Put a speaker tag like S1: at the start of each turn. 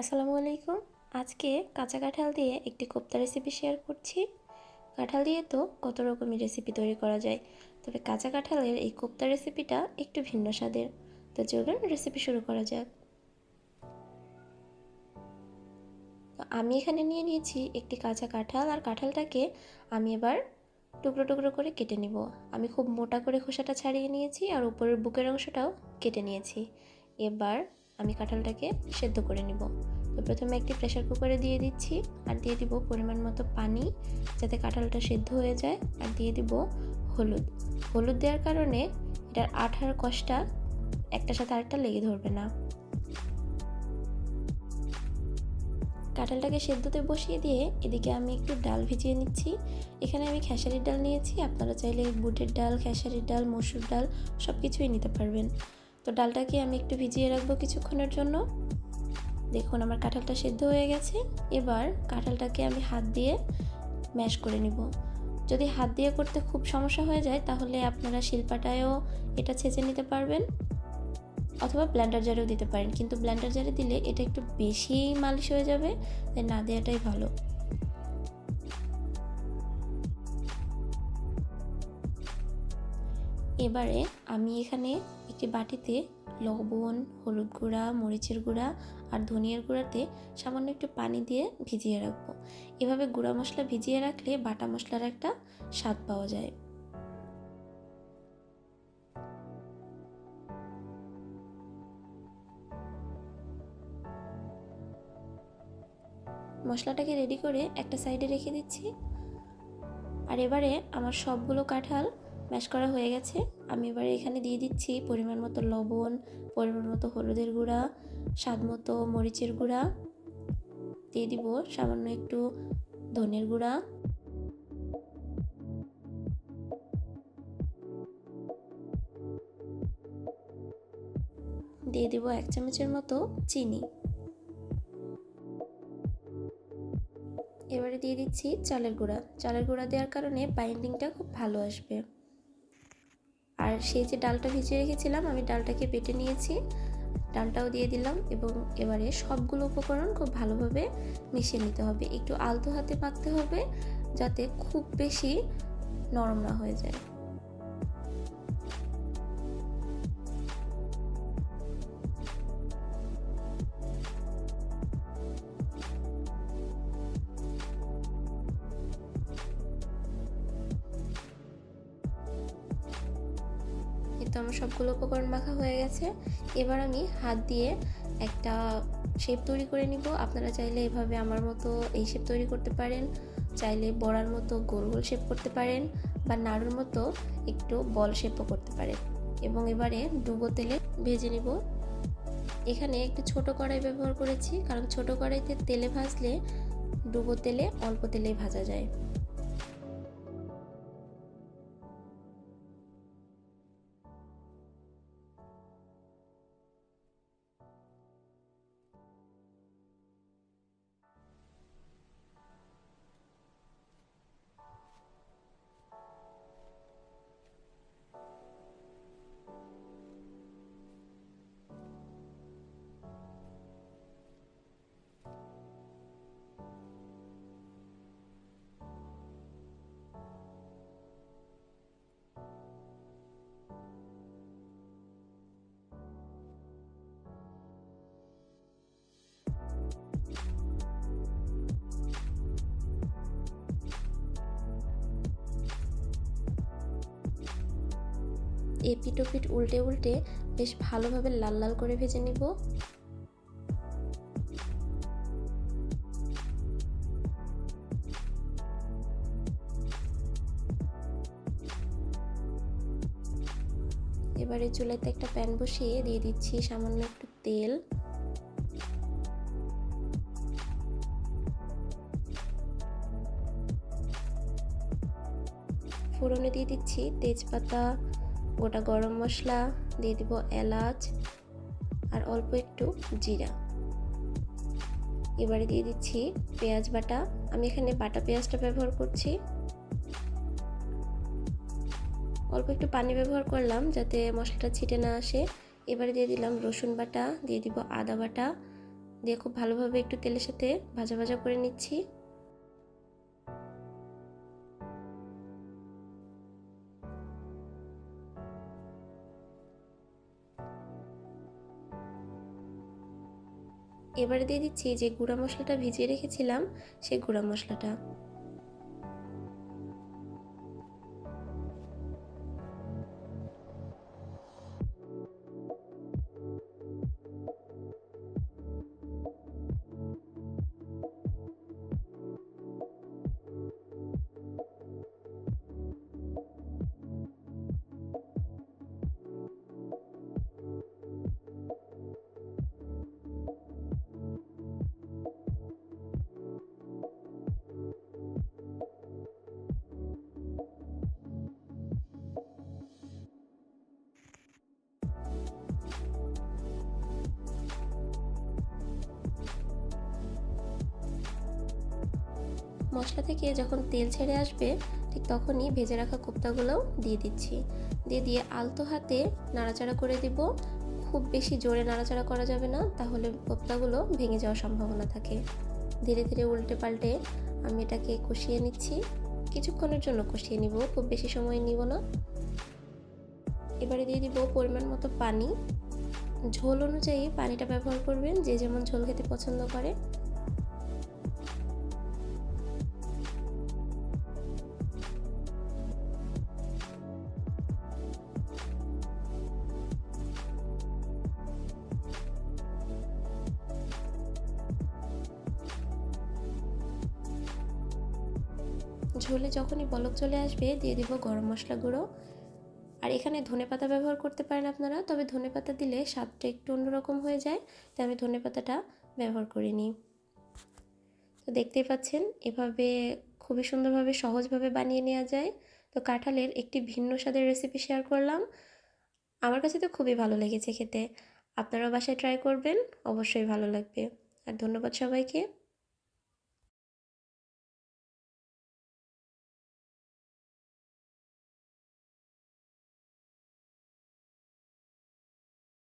S1: আসসালামু আলাইকুম। আজকে কাঁচা কাঁঠাল দিয়ে একটি কোপ্তা রেসিপি শেয়ার করছি। কাঁঠাল দিয়ে তো কত রকমের রেসিপি তৈরি করা যায়। তবে কাঁচা কাঁঠালের এই কোপ্তা রেসিপিটা একটু ভিন্ন স্বাদের। তো চলুন রেসিপি শুরু করা যাক। তো আমি এখানে নিয়ে নিয়েছি একটি কাঁচা কাঁঠাল আর কাঁঠালটাকে আমি এবার টুকরো টুকরো করে কেটে নিব। আমি খুব মোটা করে খোসাটা ছাড়িয়ে নিয়েছি আর উপরের বুকের অংশটাও কেটে নিয়েছি। এবার আমি কাঁঠালটাকে সেদ্ধ করে নিব। তো প্রথমে একটি প্রেশার কুকারে দিয়ে দিচ্ছি আর দিয়ে দিব পরিমাণ মতো পানি যাতে কাঁঠালটা সেদ্ধ হয়ে যায়। আর দিয়ে দিব হলুদ। হলুদ দেওয়ার কারণে এটার আঠার কষটা একটার সাথে আরেকটা লেগে ধরবে না। কাঁঠালটাকে সেদ্ধতে বসিয়ে দিয়ে এদিকে আমি একটু ডাল ভিজিয়ে নিচ্ছি। এখানে আমি খেসারির ডাল নিয়েছি। আপনারা চাইলে বুটের ডাল, খেসারির ডাল, মসুর ডাল সব কিছুই নিতে পারবেন। তো ডালটাকে আমি একটু ভিজিয়ে রাখব কিছুক্ষণের জন্য। দেখুন, আমার কাঁঠালটা সেদ্ধ হয়ে গেছে। এবার কাঁঠালটাকে আমি হাত দিয়ে ম্যাশ করে নিব। যদি হাত দিয়ে করতে খুব সমস্যা হয়ে যায়, তাহলে আপনারা শিল্পাটায়ও এটা ছেঁচে নিতে পারবেন অথবা ব্ল্যান্ডার জারেও দিতে পারেন। কিন্তু ব্ল্যান্ডার জারে দিলে এটা একটু বেশি মালিশ হয়ে যাবে, তাই না দেওয়াটাই ভালো। এবারে আমি এখানে একটি বাটিতে লবণ, হলুদ গুঁড়া, মরিচের গুঁড়া আর ধনিয়ার গুঁড়াতে সামান্য একটু পানি দিয়ে ভিজিয়ে রাখব। এভাবে গুঁড়া মশলা ভিজিয়ে রাখলে বাটা মশলার একটা স্বাদ পাওয়া যায়। মশলাটাকে রেডি করে একটা সাইডে রেখে দিচ্ছি। আর এবারে আমার সবগুলো কাঁঠাল ম্যাশ করা হয়ে গেছে। আমি এবারে এখানে দিয়ে দিচ্ছি পরিমাণ মতো লবণ, পরিমাণ মতো হলুদের গুঁড়া, স্বাদ মতো মরিচের গুঁড়া। দিয়ে দিব সামান্য একটু ধনের গুঁড়া। দিয়ে দিব এক চামচের মতো চিনি। এবারে দিয়ে দিচ্ছি চালের গুঁড়া। চালের গুঁড়া দেওয়ার কারণে বাইন্ডিংটা খুব ভালো আসবে। আর সেই যে ডালটা ভিজিয়ে রেখেছিলাম, আমি ডালটাকে বেটে নিয়েছি। ডালটাও দিয়ে দিলাম এবং এবারে সবগুলো উপকরণ খুব ভালোভাবে মিশিয়ে নিতে হবে। একটু আলতো হাতে মাখতে হবে যাতে খুব বেশি নরম না হয়ে যায়। তো আমার সবগুলো উপকরণ মাখা হয়ে গেছে। এবার আমি হাত দিয়ে একটা শেপ তৈরি করে নিব। আপনারা চাইলে এভাবে আমার মতো এই শেপ তৈরি করতে পারেন। চাইলে বড়ার মতো গোল গোল শেপ করতে পারেন বা নাড়ুর মতো একটু বল শেপও করতে পারেন। এবং এবারে ডুবো তেলে ভেজে নিব। এখানে একটি ছোট কড়াই ব্যবহার করেছি, কারণ ছোট কড়াইতে তেলে ভাজলে ডুবো তেলে অল্প তেলেই ভাজা যায়। এপিট ওপিট উল্টে উল্টে বেশ ভালোভাবে লাল লাল করে ভেজে নিব। এবারে চুলাতে একটা প্যান বসিয়ে দিয়ে দিচ্ছি সামান্য একটু তেল। ফোড়নে দিয়ে দিচ্ছি তেজপাতা গোটা গরম মশলা দিয়ে দিব এলাচ আর অল্প একটু জিরা। এবারে দিয়ে দিচ্ছি পেঁয়াজ বাটা। আমি এখানে বাটা পেঁয়াজটা ব্যবহার করছি। অল্প একটু পানি ব্যবহার করলাম যাতে মশলাটা ছিটে না আসে। এবারে দিয়ে দিলাম রসুন বাটা, দিয়ে দিব আদা বাটা। দিয়ে খুব ভালোভাবে একটু তেলের সাথে ভাজা ভাজা করে নিচ্ছি। এবারে দিয়ে দিচ্ছি যে গুঁড়া মশলাটা ভিজিয়ে রেখেছিলাম সেই গুঁড়া মশলাটা। মশলা থেকে যখন তেল ছেড়ে আসবে, ঠিক তখনই ভেজে রাখা কোপ্তাগুলোও দিয়ে দিচ্ছি। দিয়ে দিয়ে আলতো হাতে নাড়াচাড়া করে দিব। খুব বেশি জোরে নাড়াচাড়া করা যাবে না, তাহলে কোপ্তাগুলো ভেঙে যাওয়ার সম্ভাবনা থাকে। ধীরে ধীরে উল্টে পাল্টে আমি এটাকে কষিয়ে নিচ্ছি। কিছুক্ষণের জন্য কষিয়ে নিব, খুব বেশি সময় নিব না। এবারে দিয়ে দিব পরিমাণ মতো পানি। ঝোল অনুযায়ী পানিটা ব্যবহার করবেন, যে যেমন ঝোল খেতে পছন্দ করে। ঝোলে যখনই বলক চলে আসবে, দিয়ে দিব গরম মশলা গুঁড়ো। আর এখানে ধনে পাতা ব্যবহার করতে পারেন আপনারা, তবে ধনে পাতা দিলে স্বাদটা একটু অন্যরকম হয়ে যায়, তাই আমি ধনে পাতাটা ব্যবহার করিনি তো দেখতেই পাচ্ছেন, এভাবে খুবই সুন্দরভাবে সহজভাবে বানিয়ে নেওয়া যায়। তো কাঁঠালের একটি ভিন্ন স্বাদের রেসিপি শেয়ার করলাম। আমার কাছে তো খুবই ভালো লেগেছে খেতে। আপনারাও বাসায় ট্রাই করবেন, অবশ্যই ভালো লাগবে। আর ধন্যবাদ সবাইকে।